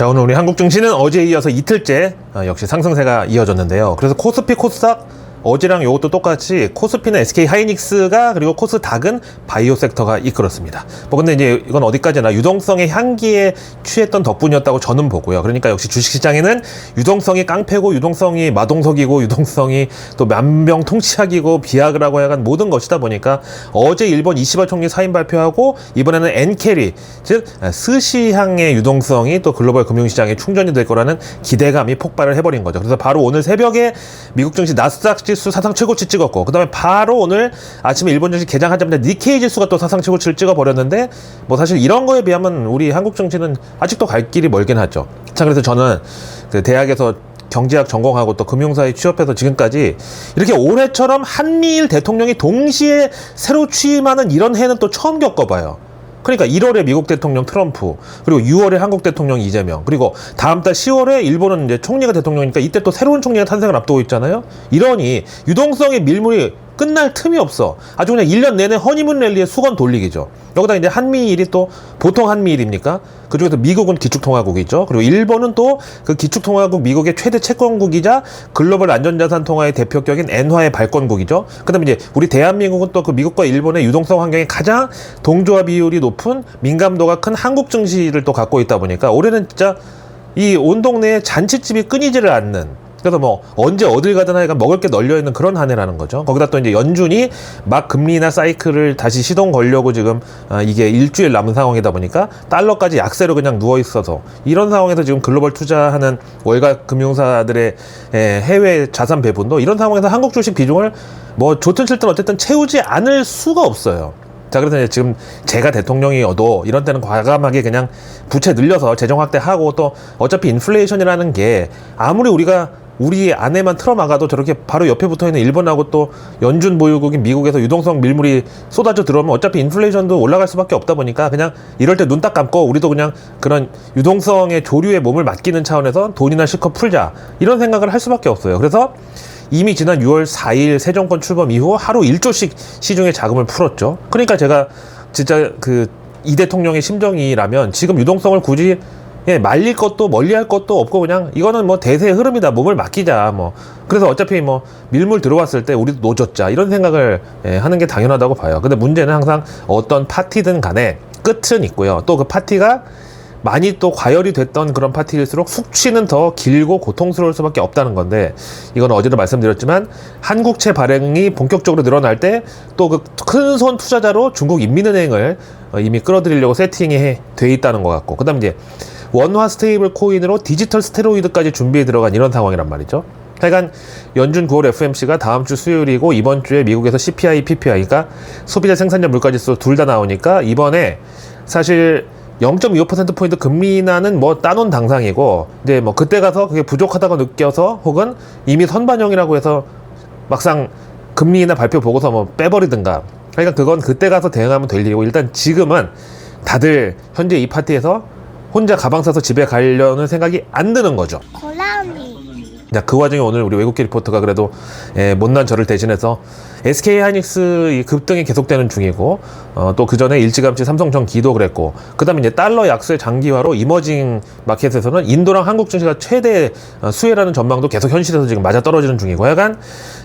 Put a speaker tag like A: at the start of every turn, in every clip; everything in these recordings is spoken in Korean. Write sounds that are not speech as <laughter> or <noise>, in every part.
A: 자 오늘 우리 한국 증시는 어제 이어서 이틀째 어, 역시 상승세가 이어졌는데요. 그래서 코스피 코스닥 어제랑 이것도 똑같이 코스피는 SK 하이닉스가 그리고 코스닥은 바이오 섹터가 이끌었습니다. 뭐 근데 이제 이건 어디까지나 유동성의 향기에 취했던 덕분이었다고 저는 보고요. 그러니까 역시 주식시장에는 유동성이 깡패고 유동성이 마동석이고 유동성이 또 만병통치약이고 비약이라고 약간 모든 것이다 보니까 어제 일본 이시바 총리 사인 발표하고 이번에는 엔캐리 즉 스시향의 유동성이 또 글로벌 금융시장에 충전이 될 거라는 기대감이 폭발을 해버린 거죠. 그래서 바로 오늘 새벽에 미국 증시 나스닥 지수 사상 최고치 찍었고 그다음에 바로 오늘 아침에 일본 증시 개장하자마자 니케이 지수가 또 사상 최고치를 찍어 버렸는데 뭐 사실 이런 거에 비하면 우리 한국 증시는 아직도 갈 길이 멀긴 하죠. 자 그래서 저는 그 대학에서 경제학 전공하고 또 금융사에 취업해서 지금까지 이렇게 올해처럼 한미일 대통령이 동시에 새로 취임하는 이런 해는 또 처음 겪어봐요. 그러니까 1월에 미국 대통령 트럼프, 그리고 6월에 한국 대통령 이재명, 그리고 다음 달 10월에 일본은 이제 총리가 대통령이니까 이때 또 새로운 총리가 탄생을 앞두고 있잖아요. 이러니 유동성의 밀물이 끝날 틈이 없어. 아주 그냥 1년 내내 허니문 랠리의 수건 돌리기죠. 여기다 이제 한미일이 또 보통 한미일입니까? 그 중에서 미국은 기축통화국이죠. 그리고 일본은 또 그 기축통화국 미국의 최대 채권국이자 글로벌 안전자산 통화의 대표격인 엔화의 발권국이죠. 그 다음에 이제 우리 대한민국은 또 그 미국과 일본의 유동성 환경에 가장 동조화 비율이 높은 민감도가 큰 한국 증시를 또 갖고 있다 보니까 올해는 진짜 이 온 동네에 잔치집이 끊이지를 않는 그래서 뭐 언제 어딜 가든 하여간 먹을 게 널려 있는 그런 한 해라는 거죠. 거기다 또 이제 연준이 막 금리나 사이클을 다시 시동 걸려고 지금 아, 이게 일주일 남은 상황이다 보니까 달러까지 약세로 그냥 누워 있어서 이런 상황에서 지금 글로벌 투자하는 월가 금융사들의 에, 해외 자산 배분도 이런 상황에서 한국 주식 비중을 뭐 좋든 싫든 어쨌든 채우지 않을 수가 없어요. 자, 그래서 지금 제가 대통령이어도 이런 때는 과감하게 그냥 부채 늘려서 재정 확대하고 또 어차피 인플레이션이라는 게 아무리 우리가 우리 안에만 틀어막아도 저렇게 바로 옆에 붙어 있는 일본하고 또 연준 보유국인 미국에서 유동성 밀물이 쏟아져 들어오면 어차피 인플레이션도 올라갈 수밖에 없다 보니까 그냥 이럴 때 눈 딱 감고 우리도 그냥 그런 유동성의 조류에 몸을 맡기는 차원에서 돈이나 실컷 풀자 이런 생각을 할 수밖에 없어요. 그래서 이미 지난 6월 4일 새 정권 출범 이후 하루 1조씩 시중에 자금을 풀었죠. 그러니까 제가 진짜 그 이 대통령의 심정이라면 지금 유동성을 굳이 예, 말릴 것도 멀리 할 것도 없고 그냥 이거는 뭐 대세의 흐름이다. 몸을 맡기자. 뭐. 그래서 어차피 뭐 밀물 들어왔을 때 우리도 노졌자. 이런 생각을 예, 하는 게 당연하다고 봐요. 근데 문제는 항상 어떤 파티든 간에 끝은 있고요. 또 그 파티가 많이 또 과열이 됐던 그런 파티일수록 숙취는 더 길고 고통스러울 수밖에 없다는 건데 이건 어제도 말씀드렸지만 한국채 발행이 본격적으로 늘어날 때 또 그 큰손 투자자로 중국 인민은행을 어, 이미 끌어들이려고 세팅이 해- 돼 있다는 것 같고 그다음 이제 원화 스테이블 코인으로 디지털 스테로이드까지 준비해 들어간 이런 상황이란 말이죠. 하여간 연준 9월 FMC가 다음 주 수요일이고 이번 주에 미국에서 CPI, PPI, 그러니까 소비자 생산자 물가지수 둘 다 나오니까 이번에 사실 0.25%포인트 금리 인하는 뭐 따놓은 당상이고 이제 뭐 그때 가서 그게 부족하다고 느껴서 혹은 이미 선반영이라고 해서 막상 금리 인하 발표 보고서 뭐 빼버리든가 그러니까 그건 그때 가서 대응하면 될 일이고 일단 지금은 다들 현재 이 파티에서 혼자 가방 싸서 집에 가려는 생각이 안 드는 거죠.
B: 고라니
A: 자, 그 와중에 오늘 우리 외국계 리포터가 그래도 예, 못난 저를 대신해서 SK 하이닉스 이 급등이 계속되는 중이고 어, 또 그 전에 일찌감치 삼성전 기도 그랬고 그다음에 이제 달러 약세 장기화로 이머징 마켓에서는 인도랑 한국 증시가 최대 어, 수혜라는 전망도 계속 현실에서 지금 맞아 떨어지는 중이고 약간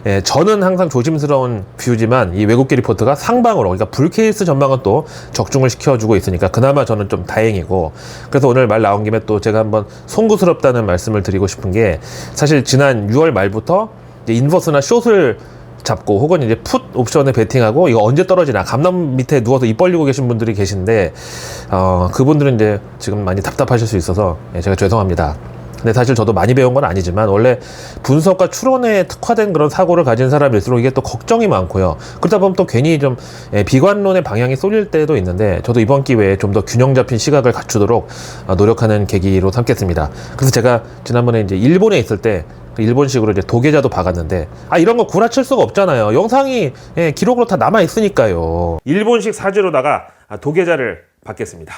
A: 예, 저는 항상 조심스러운 뷰지만 이 외국계 리포트가 상방으로 그러니까 불케이스 전망은 또 적중을 시켜주고 있으니까 그나마 저는 좀 다행이고 그래서 오늘 말 나온 김에 또 제가 한번 송구스럽다는 말씀을 드리고 싶은 게 사실 지난 6월 말부터 인버스나 숏을 잡고 혹은 이제 풋 옵션에 베팅하고 이거 언제 떨어지나 감남 밑에 누워서 입 벌리고 계신 분들이 계신데 어 그분들은 이제 지금 많이 답답하실 수 있어서 예, 제가 죄송합니다. 근데 사실 저도 많이 배운 건 아니지만 원래 분석과 추론에 특화된 그런 사고를 가진 사람일수록 이게 또 걱정이 많고요. 그러다 보면 또 괜히 좀 예, 비관론의 방향이 쏠릴 때도 있는데 저도 이번 기회에 좀 더 균형 잡힌 시각을 갖추도록 어, 노력하는 계기로 삼겠습니다. 그래서 제가 지난번에 이제 일본에 있을 때그 일본식으로 이제 도계자도 박았는데 아 이런 거 구라칠 수가 없잖아요. 영상이 예, 기록으로 다 남아 있으니까요. 일본식 사주로다가 아, 도계자를 받겠습니다.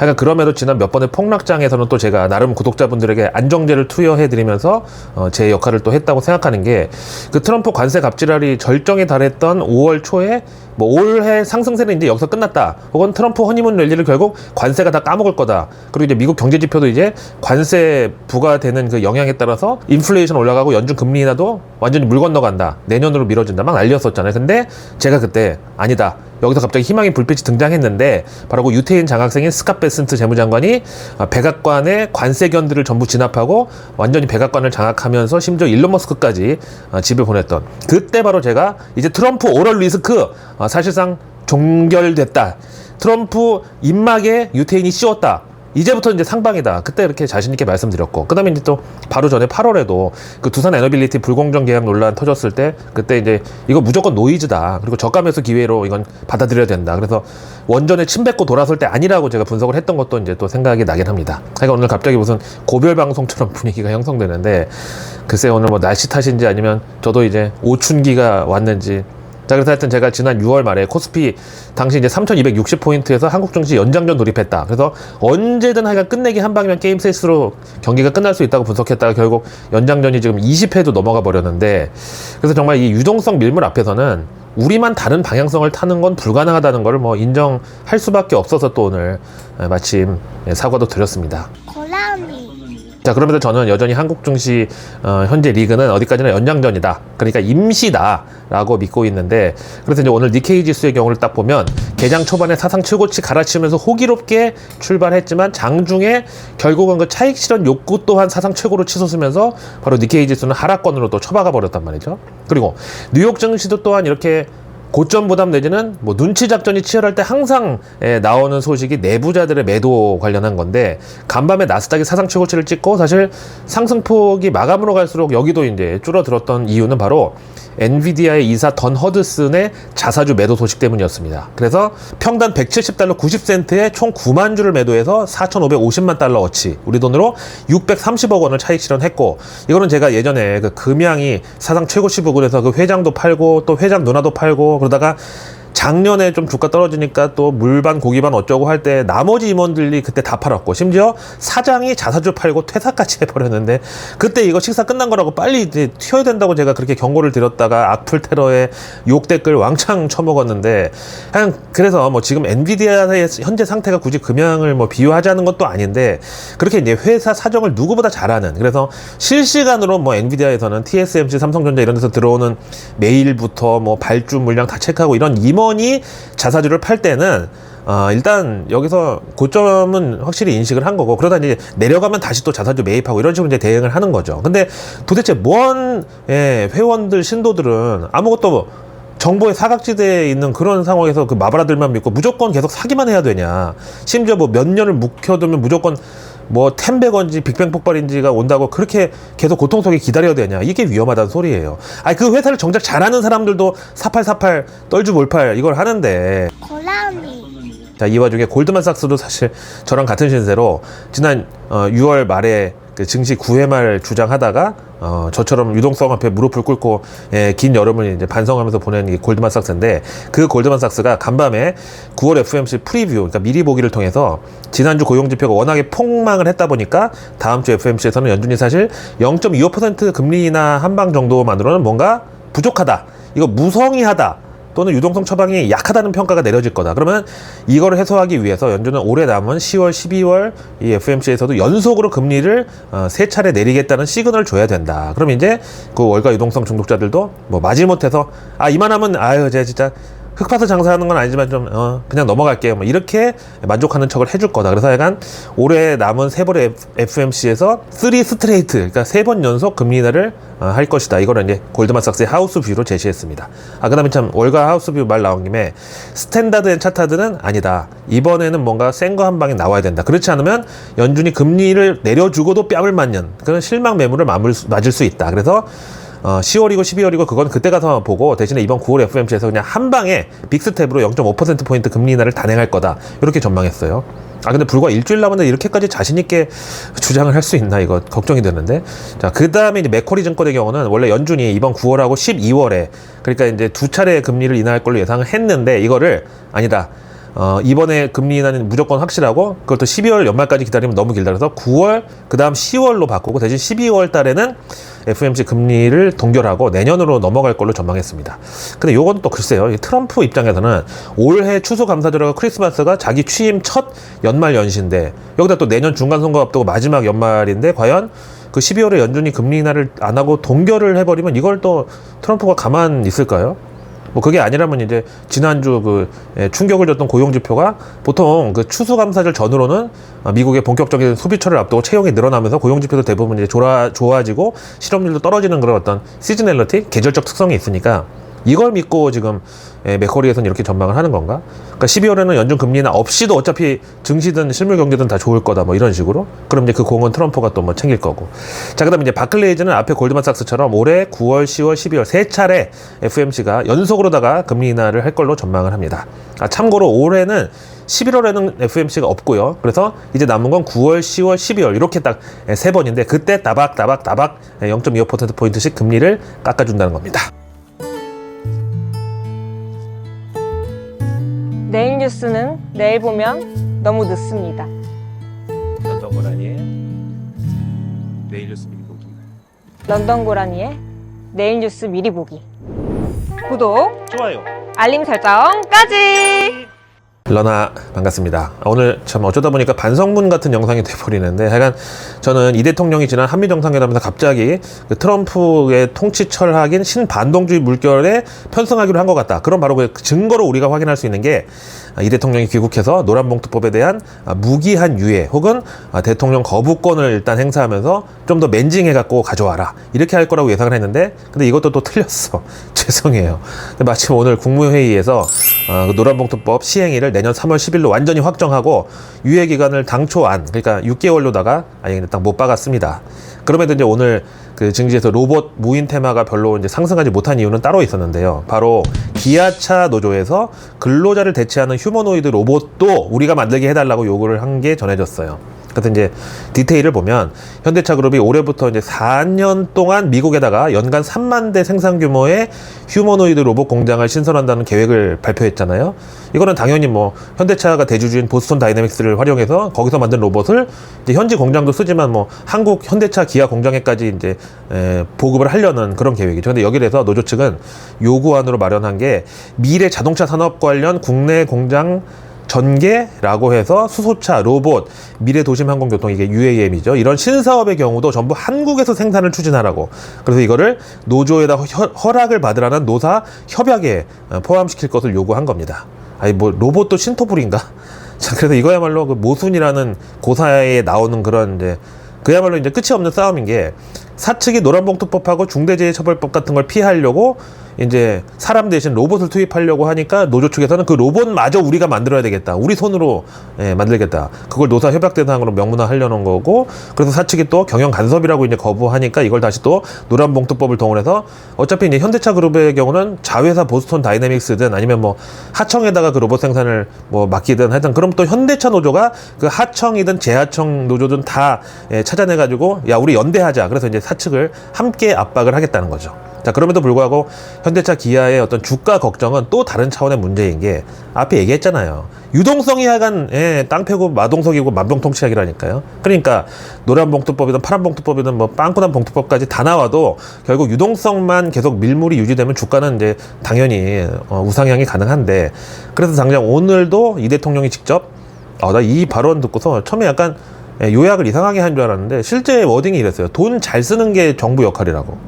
A: 하여간 그럼에도 지난 몇 번의 폭락장에서는 또 제가 나름 구독자분들에게 안정제를 투여해드리면서 어, 제 역할을 또 했다고 생각하는 게 그 트럼프 관세 갑질랄이 절정에 달했던 5월 초에 뭐 올해 상승세는 이제 여기서 끝났다. 혹은 트럼프 허니문 랠리를 결국 관세가 다 까먹을 거다. 그리고 이제 미국 경제 지표도 이제 관세 부과되는 그 영향에 따라서 인플레이션 올라가고 연준 금리 인하도 완전히 물 건너간다. 내년으로 미뤄진다. 막 난리였었잖아요. 근데 제가 그때 아니다. 여기서 갑자기 희망의 불빛이 등장했는데 바로 그 유태인 장학생인 스캇 베슨트 재무장관이 아, 백악관의 관세 견들을 전부 진압하고 완전히 백악관을 장악하면서 심지어 일론 머스크까지 아, 집을 보냈던 그때 바로 제가 이제 트럼프 오럴 리스크 아, 사실상 종결됐다. 트럼프 입막에 유태인이 씌웠다. 이제부터 이제 상방이다. 그때 이렇게 자신있게 말씀드렸고. 그 다음에 이제 또 바로 전에 8월에도 그 두산 에너빌리티 불공정 계약 논란 터졌을 때 그때 이제 이거 무조건 노이즈다. 그리고 저가 매수 기회로 이건 받아들여야 된다. 그래서 원전에 침 뱉고 돌아설 때 아니라고 제가 분석을 했던 것도 이제 또 생각이 나긴 합니다. 그러니까 오늘 갑자기 무슨 고별 방송처럼 <laughs> 분위기가 형성되는데 글쎄 오늘 뭐 날씨 탓인지 아니면 저도 이제 오춘기가 왔는지 자, 그래서 하여튼 제가 지난 6월 말에 코스피 당시 이제 3260포인트에서 한국 증시 연장전 돌입했다. 그래서 언제든 하여간 끝내기 한 방이면 게임 세스로 경기가 끝날 수 있다고 분석했다가 결국 연장전이 지금 20회도 넘어가 버렸는데 그래서 정말 이 유동성 밀물 앞에서는 우리만 다른 방향성을 타는 건 불가능하다는 걸 뭐 인정할 수밖에 없어서 또 오늘 마침 사과도 드렸습니다.
B: 고라니
A: 자 그러면서 저는 여전히 한국 증시 어, 현재 리그는 어디까지나 연장전이다. 그러니까 임시다라고 믿고 있는데 그래서 이제 오늘 니케이 지수의 경우를 딱 보면 개장 초반에 사상 최고치 갈아치면서 호기롭게 출발했지만 장중에 결국은 그 차익 실현 욕구 또한 사상 최고로 치솟으면서 바로 니케이 지수는 하락권으로 또 처박아 버렸단 말이죠. 그리고 뉴욕 증시도 또한 이렇게 고점 부담 내지는 뭐 눈치 작전이 치열할 때 항상 에, 나오는 소식이 내부자들의 매도 관련한 건데 간밤에 나스닥이 사상 최고치를 찍고 사실 상승폭이 마감으로 갈수록 여기도 이제 줄어들었던 이유는 바로 엔비디아의 이사 던 허드슨의 자사주 매도 소식 때문이었습니다. 그래서 평단 170달러 90센트에 총 9만 주를 매도해서 4,550만 달러어치 우리 돈으로 630억 원을 차익 실현했고 이거는 제가 예전에 그 금양이 사상 최고치 부근에서 그 회장도 팔고 또 회장 누나도 팔고 그러다가 작년에 좀 주가 떨어지니까 또 물반 고기반 어쩌고 할 때 나머지 임원들이 그때 다 팔았고 심지어 사장이 자사주 팔고 퇴사까지 <laughs> 해버렸는데 그때 이거 식사 끝난 거라고 빨리 이제 튀어야 된다고 제가 그렇게 경고를 드렸다가 악플 테러에 욕 댓글 왕창 쳐먹었는데 그냥 그래서 뭐 지금 엔비디아의 현재 상태가 굳이 금양을 뭐 비유하자는 것도 아닌데 그렇게 이제 회사 사정을 누구보다 잘 아는 그래서 실시간으로 뭐 엔비디아에서는 TSMC 삼성전자 이런 데서 들어오는 메일부터 뭐 발주 물량 다 체크하고 이런 임원 이 자사주를 팔 때는 어, 일단 여기서 고점은 확실히 인식을 한 거고 그러다 이제 내려가면 다시 또 자사주 매입하고 이런 식으로 이제 대응을 하는 거죠. 근데 도대체 뭔 예, 회원들 신도들은 아무것도 정보의 사각지대에 있는 그런 상황에서 그 마바라들만 믿고 무조건 계속 사기만 해야 되냐. 심지어 뭐 몇 년을 묵혀두면 무조건 뭐 템백언지 빅뱅 폭발인지가 온다고 그렇게 계속 고통 속에 기다려야 되냐. 이게 위험하다는 소리예요. 아니 그 회사를 정작 잘하는 사람들도 4848 떨주 몰팔 이걸 하는데
B: 고라니
A: 자, 이 와중에 골드만삭스도 사실 저랑 같은 신세로 지난 어, 6월 말에 그 증시 9회 말 주장하다가 어, 저처럼 유동성 앞에 무릎을 꿇고 예, 긴 여름을 이제 반성하면서 보낸 이 골드만삭스인데 그 골드만삭스가 간밤에 9월 FMC 프리뷰 그러니까 미리 보기를 통해서 지난주 고용 지표가 워낙에 폭망을 했다 보니까 다음 주 FMC에서는 연준이 사실 0.25% 금리 인하 한방 정도만으로는 뭔가 부족하다. 이거 무성의하다. 또는 유동성 처방이 약하다는 평가가 내려질 거다. 그러면 이걸 해소하기 위해서 연준은 올해 남은 10월, 12월 이 FMC에서도 연속으로 금리를 어, 세 차례 내리겠다는 시그널을 줘야 된다. 그럼 이제 그 월가 유동성 중독자들도 뭐 마지못해서 아 이만하면 아유 제가 진짜 흑파스 장사하는 건 아니지만 좀 어, 그냥 넘어갈게요. 뭐 이렇게 만족하는 척을 해줄 거다. 그래서 약간 올해 남은 세 번의 FMC에서 3 스트레이트, 그러니까 세 번 연속 금리 인하를 어, 할 것이다. 이거를 이제 골드만삭스의 하우스 뷰로 제시했습니다. 아 그다음에 참 월가 하우스 뷰 말 나온 김에 스탠다드 앤 차타드는 아니다. 이번에는 뭔가 센 거 한 방에 나와야 된다. 그렇지 않으면 연준이 금리를 내려주고도 뺨을 맞는 그런 실망 매물을 맞을 수 있다. 그래서 어, 10월이고 12월이고 그건 그때 가서 보고 대신에 이번 9월 FMC에서 그냥 한 방에 빅스텝으로 0.5%포인트 금리 인하를 단행할 거다. 이렇게 전망했어요. 아 근데 불과 일주일 남았는데 이렇게까지 자신 있게 주장을 할 수 있나 이거 걱정이 되는데 자 그다음에 이제 맥쿼리 증권의 경우는 원래 연준이 이번 9월하고 12월에 그러니까 이제 두 차례 금리를 인하할 걸로 예상을 했는데 이거를 아니다 어, 이번에 금리 인하는 무조건 확실하고 그것도 12월 연말까지 기다리면 너무 길다 그래서 9월 그다음 10월로 바꾸고 대신 12월 달에는 FMC 금리를 동결하고 내년으로 넘어갈 걸로 전망했습니다. 근데 요건 또 글쎄요. 이 트럼프 입장에서는 올해 추수 감사절하고 크리스마스가 자기 취임 첫 연말 연시인데 여기다 또 내년 중간 선거 앞두고 마지막 연말인데 과연 그 12월에 연준이 금리 인하를 안 하고 동결을 해버리면 이걸 또 트럼프가 가만 있을까요? 뭐 그게 아니라면 이제 지난주 그 예, 충격을 줬던 고용 지표가 보통 그 추수 감사절 전후로는 아, 미국의 본격적인 소비철을 앞두고 채용이 늘어나면서 고용 지표도 대부분 이제 좋아, 좋아지고 실업률도 떨어지는 그런 어떤 시즈널리티 계절적 특성이 있으니까 이걸 믿고 지금 예, 맥커리에서는 이렇게 전망을 하는 건가? 그러니까 12월에는 연준 금리나 없이도 어차피 증시든 실물 경제든 다 좋을 거다 뭐 이런 식으로. 그럼 이제 그 공은 트럼프가 또 뭐 챙길 거고. 자, 그다음에 이제 바클레이즈는 앞에 골드만삭스처럼 올해 9월, 10월, 12월 세 차례 FMC가 연속으로다가 금리 인하를 할 걸로 전망을 합니다. 아, 참고로 올해는 11월에는 FMC가 없고요. 그래서 이제 남은 건 9월, 10월, 12월 이렇게 딱 세 번인데 그때 따박 따박 따박 0.25% 포인트씩 금리를 깎아준다는 겁니다.
C: 내일 뉴스는 내일 보면 너무 늦습니다.
A: 런던 고라니의 내일 뉴스 미리 보기.
C: 런던 고라니의 내일 뉴스 미리 보기. 구독,
A: 좋아요.
C: 알림 설정까지!
A: 러나 반갑습니다. 오늘 참 어쩌다 보니까 반성문 같은 영상이 돼버리는데 하여간 저는 이 대통령이 지난 한미 정상회담에서 갑자기 그 트럼프의 통치 철학인 신반동주의 물결에 편승하기로 한 것 같다. 그런 바로 그 증거로 우리가 확인할 수 있는 게 이 대통령이 귀국해서 노란봉투법에 대한 무기한 유예 혹은 대통령 거부권을 일단 행사하면서 좀 더 맨징해 갖고 가져와라. 이렇게 할 거라고 예상을 했는데 근데 이것도 또 틀렸어. <laughs> 죄송해요. 근데 마침 오늘 국무회의에서 어, 그 노란봉투법 시행일을 내년 3월 10일로 완전히 확정하고 유예 기간을 당초 안 그러니까 6개월로다가 아니 근데 딱못 박았습니다 그럼에도 이제 오늘 그 증시에서 로봇 무인 테마가 별로 이제 상승하지 못한 이유는 따로 있었는데요. 바로 기아차 노조에서 근로자를 대체하는 휴머노이드 로봇도 우리가 만들게 해달라고 요구를 한 게 전해졌어요. 그래서 이제 디테일을 보면 현대차 그룹이 올해부터 이제 4년 동안 미국에다가 연간 3만 대 생산 규모의 휴머노이드 로봇 공장을 신설한다는 계획을 발표했잖아요. 이거는 당연히 뭐 현대차가 대주주인 보스톤 다이내믹스를 활용해서 거기서 만든 로봇을 이제 현지 공장도 쓰지만 뭐 한국 현대차 기아 공장에까지 이제 에, 보급을 하려는 그런 계획이죠. 근데 여기에 대해서 노조 측은 요구안으로 마련한 게 미래 자동차 산업 관련 국내 공장 전개라고 해서 수소차, 로봇, 미래 도심 항공교통 이게 UAM이죠. 이런 신사업의 경우도 전부 한국에서 생산을 추진하라고. 그래서 이거를 노조에다 허, 허락을 받으라는 노사 협약에 어, 포함시킬 것을 요구한 겁니다. 아니 뭐 로봇도 신토불인가? <laughs> 자, 그래서 이거야말로 그 모순이라는 고사에 나오는 그런 이제 그야말로 이제 끝이 없는 싸움인 게 사측이 노란봉투법하고 중대재해처벌법 같은 걸 피하려고 이제 사람 대신 로봇을 투입하려고 하니까 노조 측에서는 그 로봇마저 우리가 만들어야 되겠다. 우리 손으로 예, 만들겠다. 그걸 노사 협약 대상으로 명문화 하려는 거고 그래서 사측이 또 경영 간섭이라고 이제 거부하니까 이걸 다시 또 노란봉투법을 동원해서 어차피 이제 현대차 그룹의 경우는 자회사 보스톤 다이내믹스든 아니면 뭐 하청에다가 그 로봇 생산을 뭐 맡기든 하여튼 그럼 또 현대차 노조가 그 하청이든 재하청 노조든 다 예, 찾아내 가지고 야 우리 연대하자. 그래서 이제 사측을 함께 압박을 하겠다는 거죠. 자, 그럼에도 불구하고 현대차 기아의 어떤 주가 걱정은 또 다른 차원의 문제인 게 앞에 얘기했잖아요. 유동성이 하간 예, 깡패고 마동석이고 만병통치약이라니까요. 그러니까 노란 봉투법이든 파란 봉투법이든 뭐 빵꾸난 봉투법까지 다 나와도 결국 유동성만 계속 밀물이 유지되면 주가는 이제 당연히 어, 우상향이 가능한데 그래서 당장 오늘도 이 대통령이 직접 아, 나이 발언 듣고서 처음에 약간 예, 요약을 이상하게 한 줄 알았는데 실제 워딩이 이랬어요. 돈 잘 쓰는 게 정부 역할이라고.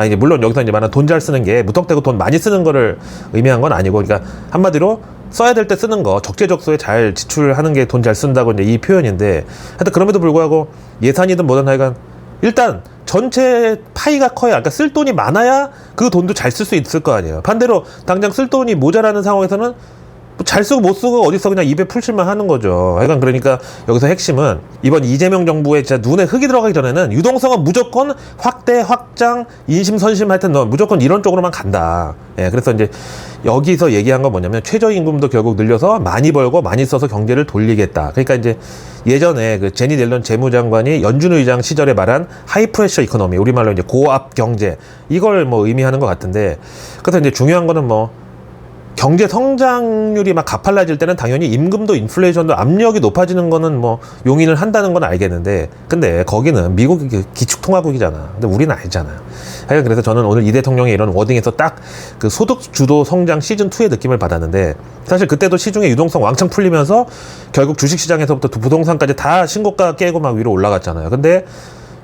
A: 아 이제 물론 여기서 이제 말하는 돈 잘 쓰는 게 무턱대고 돈 많이 쓰는 거를 의미한 건 아니고, 그러니까 한마디로 써야 될 때 쓰는 거 적재적소에 잘 지출하는 게 돈 잘 쓴다고 이제 이 표현인데, 하여튼 그럼에도 불구하고 예산이든 뭐든 하여간 일단 전체 파이가 커야, 그러니까 쓸 돈이 많아야 그 돈도 잘 쓸 수 있을 거 아니에요. 반대로 당장 쓸 돈이 모자라는 상황에서는 뭐 잘 쓰고 못 쓰고 어디서 그냥 입에 풀칠만 하는 거죠. 하여간 그러니까 여기서 핵심은 이번 이재명 정부의 진짜 눈에 흙이 들어가기 전에는 유동성은 무조건 확대, 확장, 인심, 선심 하여튼 너 무조건 이런 쪽으로만 간다. 예, 그래서 이제 여기서 얘기한 건 뭐냐면 최저임금도 결국 늘려서 많이 벌고 많이 써서 경제를 돌리겠다. 그러니까 이제 예전에 그 제니 델런 재무장관이 연준 의장 시절에 말한 하이프레셔 이코노미, 우리말로 이제 고압 경제 이걸 뭐 의미하는 것 같은데 그래서 이제 중요한 거는 뭐 경제 성장률이 막 가팔라질 때는 당연히 임금도 인플레이션도 압력이 높아지는 거는 뭐 용인을 한다는 건 알겠는데 근데 거기는 미국이 그 기축통화국이잖아. 근데 우리는 아니잖아요. 하여간 그래서 저는 오늘 이 대통령의 이런 워딩에서 딱 그 소득 주도 성장 시즌 2의 느낌을 받았는데 사실 그때도 시중에 유동성 왕창 풀리면서 결국 주식 시장에서부터 부동산까지 다 신고가 깨고 막 위로 올라갔잖아요. 근데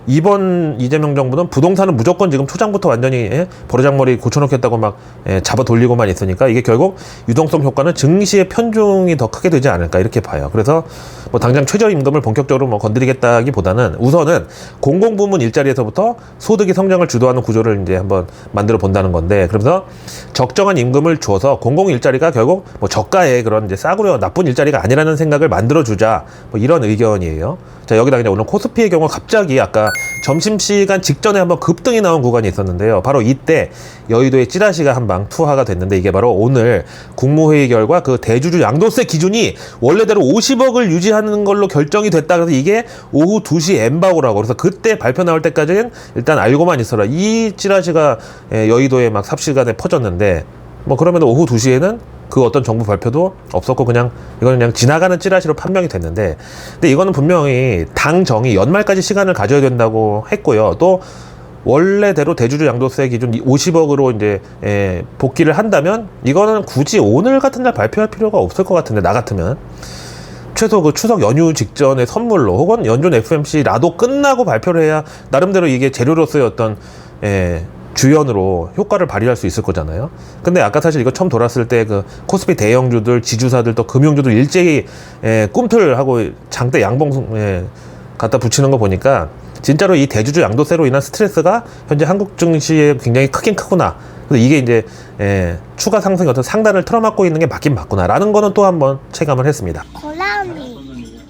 A: 이번 이재명 정부는 부동산은 무조건 지금 초장부터 완전히 예? 버르장머리 고쳐놓겠다고 막 예, 잡아 돌리고만 있으니까 이게 결국 유동성 효과는 증시의 편중이 더 크게 되지 않을까 이렇게 봐요. 그래서 뭐 당장 최저임금을 본격적으로 뭐 건드리겠다기보다는 우선은 공공부문 일자리에서부터 소득이 성장을 주도하는 구조를 이제 한번 만들어 본다는 건데 그러면서 적정한 임금을 주어서 공공 일자리가 결국 뭐 저가의 그런 이제 싸구려 나쁜 일자리가 아니라는 생각을 만들어 주자 뭐 이런 의견이에요. 자 여기다 그냥 오늘 코스피의 경우 갑자기 아까 점심시간 직전에 한번 급등이 나온 구간이 있었는데요. 바로 이때 여의도의 찌라시가 한 방 투하가 됐는데 이게 바로 오늘 국무회의 결과 그 대주주 양도세 기준이 원래대로 50억을 유지하는 걸로 결정이 됐다. 그래서 이게 오후 2시 엠바고라고 그래서 그때 발표 나올 때까지는 일단 알고만 있어라. 이 찌라시가 예, 여의도에 막 삽시간에 퍼졌는데 뭐 그러면 오후 2시에는 그 어떤 정부 발표도 없었고 그냥 이거는 그냥 지나가는 찌라시로 판명이 됐는데 근데 이거는 분명히 당 정이 연말까지 시간을 가져야 된다고 했고요. 또 원래대로 대주주 양도세 기준 50억으로 이제 예, 복귀를 한다면 이거는 굳이 오늘 같은 날 발표할 필요가 없을 것 같은데 나 같으면 최소 그 추석 연휴 직전에 선물로 혹은 연준 FMC라도 끝나고 발표를 해야 나름대로 이게 재료로서의 어떤 예, 주연으로 효과를 발휘할 수 있을 거잖아요. 근데 아까 사실 이거 처음 돌았을 때 그 코스피 대형주들, 지주사들 또 금융주들 일제히 예, 꿈틀하고 장대 양봉 예, 갖다 붙이는 거 보니까 진짜로 이 대주주 양도세로 인한 스트레스가 현재 한국 증시에 굉장히 크긴 크구나. 그래서 이게 이제 예, 추가 상승의 어떤 상단을 틀어막고 있는 게 맞긴 맞구나라는 거는 또 한번 체감을 했습니다.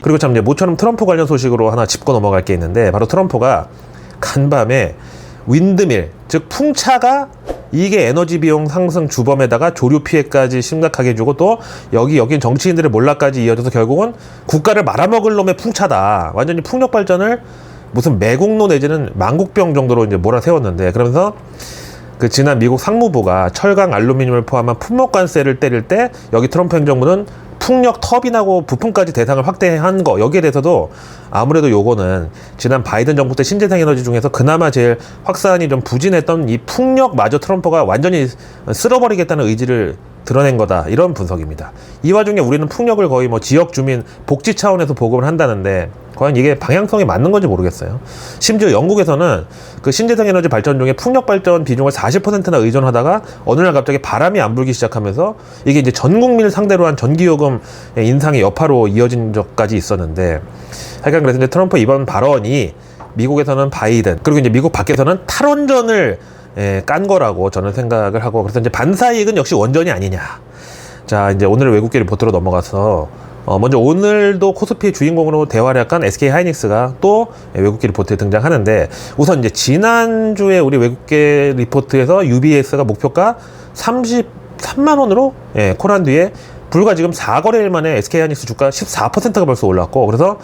A: 그리고 참 이제 모처럼 트럼프 관련 소식으로 하나 짚고 넘어갈 게 있는데 바로 트럼프가 간밤에 윈드밀 즉 풍차가 이게 에너지 비용 상승 주범에다가 조류 피해까지 심각하게 주고 또 여기 여긴 정치인들의 몰락까지 이어져서 결국은 국가를 말아먹을 놈의 풍차다. 완전히 풍력 발전을 무슨 매국노 내지는 망국병 정도로 이제 몰아세웠는데 그러면서 그 지난 미국 상무부가 철강 알루미늄을 포함한 품목관세를 때릴 때 여기 트럼프 행정부는 풍력 터빈하고 부품까지 대상을 확대한 거 여기에 대해서도 아무래도 요거는 지난 바이든 정부 때 신재생 에너지 중에서 그나마 제일 확산이 좀 부진했던 이 풍력마저 트럼프가 완전히 쓸어버리겠다는 의지를 드러낸 거다 이런 분석입니다. 이 와중에 우리는 풍력을 거의 뭐 지역 주민 복지 차원에서 보급을 한다는데 과연 이게 방향성이 맞는 건지 모르겠어요. 심지어 영국에서는 그 신재생 에너지 발전 중에 풍력 발전 비중을 40%나 의존하다가 어느 날 갑자기 바람이 안 불기 시작하면서 이게 이제 전 국민을 상대로 한 전기요금 인상의 여파로 이어진 적까지 있었는데 하여간 그래서 이제 트럼프 이번 발언이 미국에서는 바이든 그리고 이제 미국 밖에서는 탈원전을 예, 깐 거라고 저는 생각을 하고 그래서 이제 반사이익은 역시 원전이 아니냐. 자 이제 오늘 외국계 리포트로 넘어가서 어, 먼저 오늘도 코스피의 주인공으로 대활약한 SK 하이닉스가 또 외국계 리포트에 등장하는데 우선 이제 지난주에 우리 외국계 리포트에서 UBS가 목표가 33만 원으로 예, 콜한 뒤에 불과 지금 4거래일 만에 SK 하이닉스 주가 14%가 벌써 올랐고 그래서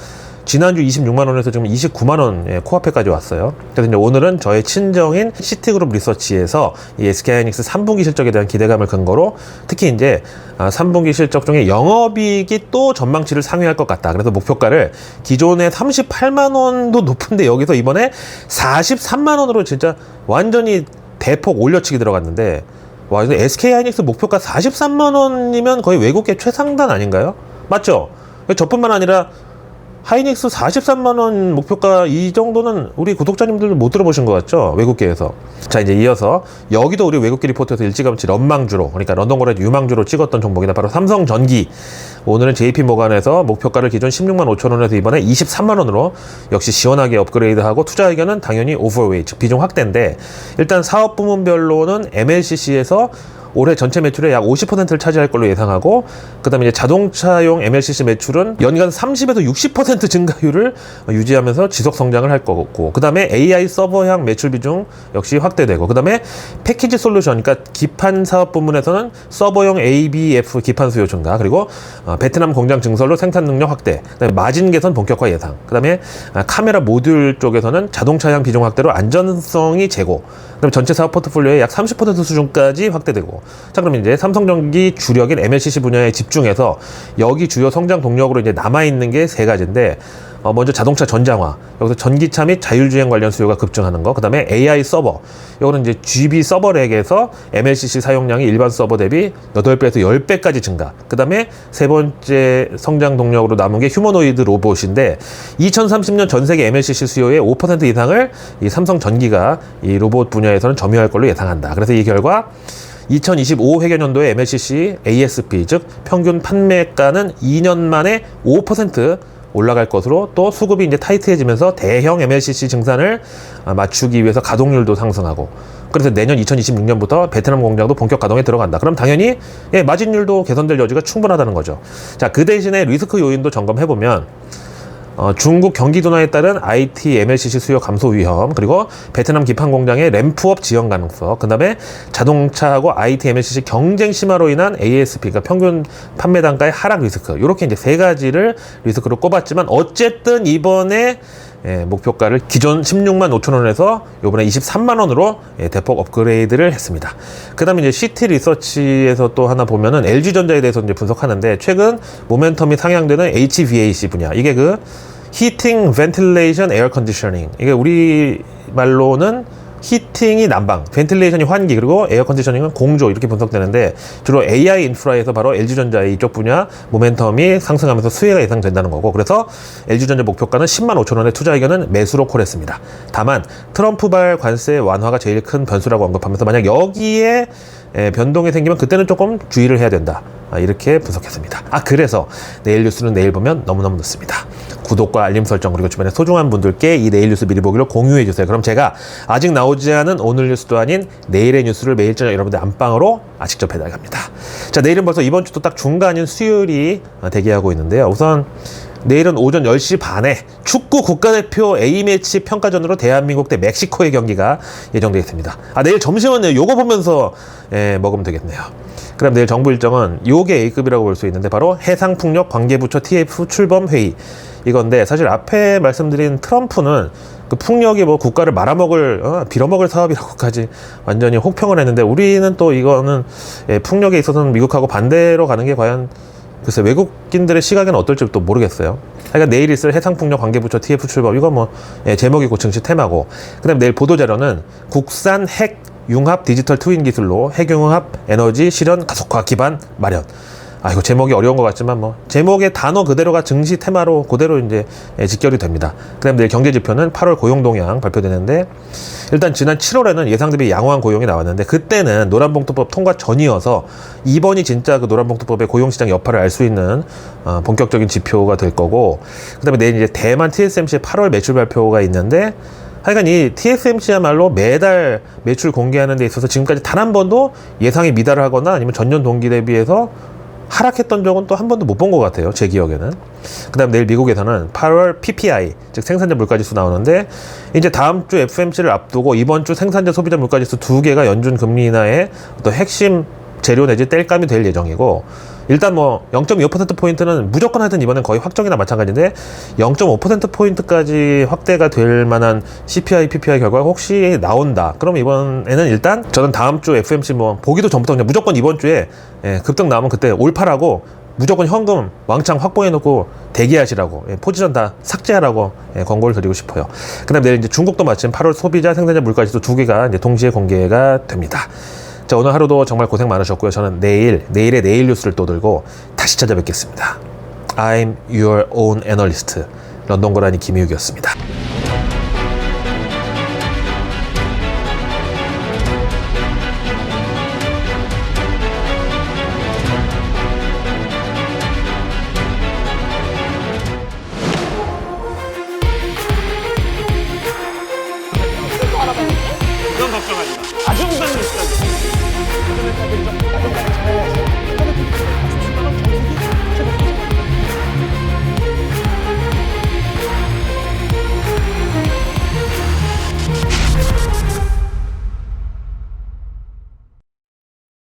A: 지난주 26만 원에서 지금 29만 원 예, 코앞에까지 왔어요. 그래서 이제 오늘은 저의 친정인 시티그룹 리서치에서 이 SK 하이닉스 3분기 실적에 대한 기대감을 근거로 특히 이제 아, 3분기 실적 중에 영업이익이 또 전망치를 상회할 것 같다. 그래서 목표가를 기존에 38만 원도 높은데 여기서 이번에 43만 원으로 진짜 완전히 대폭 올려치기 들어갔는데 와, 이거 SK 하이닉스 목표가 43만 원이면 거의 외국계 최상단 아닌가요? 맞죠? 저뿐만 아니라 하이닉스 43만 원 목표가 이 정도는 우리 구독자님들도 못 들어보신 것 같죠? 외국계에서. 자, 이제 이어서 여기도 우리 외국계 리포트에서 일찌감치 런망주로, 그러니까 런던 거래 유망주로 찍었던 종목이다. 바로 삼성전기. 오늘은 JP 모간에서 목표가를 기존 16만 5천 원에서 이번에 23만 원으로 역시 시원하게 업그레이드하고 투자 의견은 당연히 오버웨이, 즉 비중 확대인데 일단 사업 부문별로는 MLCC에서 올해 전체 매출의 약 50%를 차지할 걸로 예상하고 그다음에 이제 자동차용 MLCC 매출은 연간 30에서 60% 증가율을 유지하면서 지속 성장을 할 거고 그다음에 AI 서버향 매출 비중 역시 확대되고 그다음에 패키지 솔루션 그러니까 기판 사업 부문에서는 서버용 ABF 기판 수요 증가 그리고 어, 베트남 공장 증설로 생산 능력 확대 그다음에 마진 개선 본격화 예상 그다음에 아, 카메라 모듈 쪽에서는 자동차향 비중 확대로 안전성이 제고 그다음에 전체 사업 포트폴리오의 약 30% 수준까지 확대되고. 자 그럼 이제 삼성전기 주력인 MLCC 분야에 집중해서 여기 주요 성장 동력으로 이제 남아 있는 게 세 가지인데 어, 먼저 자동차 전장화 여기서 전기차 및 자율주행 관련 수요가 급증하는 거 그다음에 AI 서버. 이거는 이제 GB 서버렉에서 MLCC 사용량이 일반 서버 대비 8배에서 10배까지 증가. 그다음에 세 번째 성장 동력으로 남은 게 휴머노이드 로봇인데 2030년 전 세계 MLCC 수요의 5% 이상을 이 삼성 전기가 이 로봇 분야에서는 점유할 걸로 예상한다. 그래서 이 결과 2025 회계년도에 MLCC ASP 즉 평균 판매가는 2년 만에 5% 올라갈 것으로 또 수급이 이제 타이트해지면서 대형 MLCC 증산을 아, 맞추기 위해서 가동률도 상승하고 그래서 내년 2026년부터 베트남 공장도 본격 가동에 들어간다. 그럼 당연히 예, 마진율도 개선될 여지가 충분하다는 거죠. 자, 그 대신에 리스크 요인도 점검해 보면 어, 중국 경기 둔화에 따른 IT, MLCC 수요 감소 위험, 그리고 베트남 기판 공장의 램프업 지연 가능성, 그 다음에 자동차하고 IT, MLCC 경쟁 심화로 인한 ASP, 그러니까 평균 판매 단가의 하락 리스크, 이렇게 이제 세 가지를 리스크로 꼽았지만, 어쨌든 이번에 예, 목표가를 기존 16만 5천 원에서 요번에 23만 원으로 예, 대폭 업그레이드를 했습니다. 그 다음에 이제 CT 리서치에서 또 하나 보면은 LG전자에 대해서 이제 분석하는데 최근 모멘텀이 상향되는 HVAC 분야 이게 그 히팅, 벤틸레이션, 에어 컨디셔닝 이게 우리 말로는 히팅이 난방, 벤틸레이션이 환기, 그리고 에어 컨디셔닝은 공조 이렇게 분석되는데 주로 AI 인프라에서 바로 LG전자의 이쪽 분야 모멘텀이 상승하면서 수혜가 예상된다는 거고 그래서 LG전자 목표가는 10만 5천 원의 투자 의견은 매수로 콜했습니다. 다만 트럼프발 관세 완화가 제일 큰 변수라고 언급하면서 만약 여기에 에, 변동이 생기면 그때는 조금 주의를 해야 된다. 아, 이렇게 분석했습니다. 아 그래서 내일 뉴스는 내일 보면 너무너무 늦습니다. 구독과 알림 설정 그리고 주변에 소중한 분들께 이 내일 뉴스 미리 보기로 공유해 주세요. 그럼 제가 아직 나오지 않은 오늘 뉴스도 아닌 내일의 뉴스를 매일 저녁 여러분들 안방으로 아, 직접 배달갑니다. 자 내일은 벌써 이번 주도 딱 중간인 수요일이 어, 대기하고 있는데요. 우선 내일은 오전 10시 반에 축구 국가대표 A매치 평가전으로 대한민국 대 멕시코의 경기가 예정되어 있습니다. 아, 내일 점심은 요거 보면서 예, 먹으면 되겠네요. 그럼 내일 정부 일정은 요게 A급이라고 볼 수 있는데 바로 해상풍력 관계부처 TF 출범 회의 이건데 사실 앞에 말씀드린 트럼프는 그 풍력이 뭐 국가를 말아먹을 어, 빌어먹을 사업이라고까지 완전히 혹평을 했는데 우리는 또 이거는 예, 풍력에 있어서는 미국하고 반대로 가는 게 과연 글쎄 외국인들의 시각에는 어떨지 또 모르겠어요. 그러니까 내일 있을 해상풍력 관계부처 TF 출범 이거 뭐 예, 제목이고 증시 테마고 그다음 에 내일 보도 자료는 국산 핵 융합 디지털 트윈 기술로 핵융합 에너지 실현 가속화 기반 마련. 아 이거 제목이 어려운 것 같지만 뭐 제목의 단어 그대로가 증시 테마로 그대로 이제 예, 직결이 됩니다. 그다음 내일 경제 지표는 8월 고용 동향 발표되는데 일단 지난 7월에는 예상 대비 양호한 고용이 나왔는데 그때는 노란봉투법 통과 전이어서 이번이 진짜 그 노란봉투법의 고용 시장 여파를 알 수 있는 어, 본격적인 지표가 될 거고 그다음에 내일 이제 대만 TSMC의 8월 매출 발표가 있는데 하여간 이 TSMC야말로 매달 매출 공개하는 데 있어서 지금까지 단 한 번도 예상에 미달을 하거나 아니면 전년 동기 대비해서 하락했던 적은 또 한 번도 못 본 것 같아요. 제 기억에는. 그 다음 내일 미국에서는 8월 PPI, 즉 생산자 물가지수 나오는데, 이제 다음 주 FMC를 앞두고 이번 주 생산자 소비자 물가지수 두 개가 연준 금리 인하의 어떤 핵심 재료 내지 땔감이 될 예정이고, 일단 뭐 0.25%포인트는 무조건 하여튼 이번엔 거의 확정이나 마찬가지인데 0.5%포인트까지 확대가 될 만한 CPI, PPI 결과가 혹시 나온다. 그럼 이번에는 일단 저는 다음 주 FMC 뭐 보기도 전부터 그냥 무조건 이번 주에 예, 급등 나오면 그때 올파라고 무조건 현금 왕창 확보해 놓고 대기하시라고 예, 포지션 다 삭제하라고 예, 권고를 드리고 싶어요. 그다음 내일 이제 중국도 마침 8월 소비자 생산자 물가지수 두 개가 이제 동시에 공개가 됩니다. 자 오늘 하루도 정말 고생 많으셨고요. 저는 내일 내일의 내일 뉴스를 또 들고 다시 찾아뵙겠습니다. I'm your own analyst 런던 고라니 김희욱이었습니다.